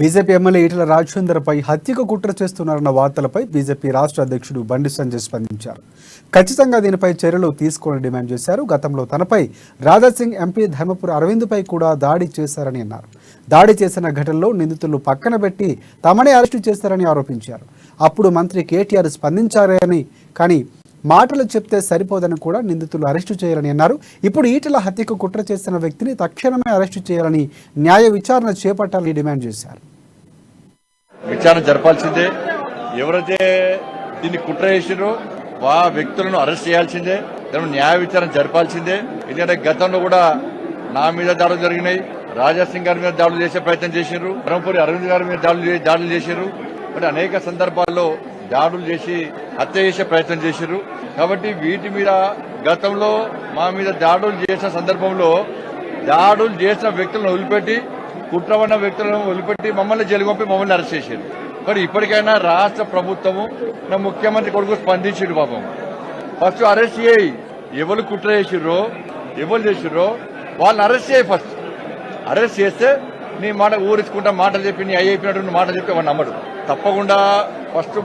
BJP MLA Etela రాజేందర్పై హత్యకు కుట్ర చేస్తున్నారన్న వార్తలపై BJP రాష్ట్ర అధ్యక్షుడు బండి సంజయ్ స్పందించారు. ఖచ్చితంగా దీనిపై చర్యలు తీసుకోవాలని డిమాండ్ చేశారు. గతంలో తనపై రాధాసింగ్ ఎంపీ ధర్మపుర అరవింద్పై కూడా దాడి చేశారని అన్నారు. దాడి చేసిన ఘటనలో నిందితులు పక్కన పెట్టి తమనే అరెస్టు చేశారని ఆరోపించారు. అప్పుడు మంత్రి కేటీఆర్ స్పందించారని కానీ మాటలు చెప్తే సరిపోదని కూడా నిందితులు అరెస్టు చేయాలని అన్నారు. ఇప్పుడు ఈటల హత్యకు కుట్ర చేసిన వ్యక్తిని తక్షణమే అరెస్టు చేయాలని న్యాయ విచారణ చేపట్టాలని డిమాండ్ చేశారు. విచారణ జరపాల్సిందే. ఎవరైతే దీన్ని కుట్ర చేసినో ఆ వ్యక్తులను అరెస్ట్ చేయాల్సిందే. న్యాయ విచారణ జరపాల్సిందే. ఎందుకంటే గతంలో కూడా నా మీద దాడులు జరిగినాయి. రాజాసింగ్ గారి మీద దాడులు చేసే ప్రయత్నం చేశారు బ్రహ్మపురి అరవింద్ గారి మీద దాడులు దాడులు చేశారు మరి అనేక సందర్భాల్లో దాడులు చేసి హత్య చేసే ప్రయత్నం చేశారు కాబట్టి వీటి మీద గతంలో మా మీద దాడులు చేసిన సందర్భంలో దాడులు చేసిన వ్యక్తులను వదిలిపెట్టి కుట్రవన్న వ్యక్తులను వదిలిపెట్టి మమ్మల్ని జైలు పంపి మమ్మల్ని అరెస్ట్ చేశారు మరి ఇప్పటికైనా రాష్ట్ర ప్రభుత్వము నా ముఖ్యమంత్రి కొడుకు స్పందించాడు పాపం. ఫస్ట్ అరెస్ట్ చేయి. ఎవరు కుట్ర చేసిర్రో ఎవరు చేసిర్రో వాళ్ళని అరెస్ట్ చేయి ఫస్ట్. అరెస్ట్ చేస్తే నీ మాట ఊరించుకుంటా మాటలు చెప్పి నీ అయ్యి చెప్పినట్టు మాటలు చెప్పి వాడు నమ్మడు. తప్పకుండా ఫస్ట్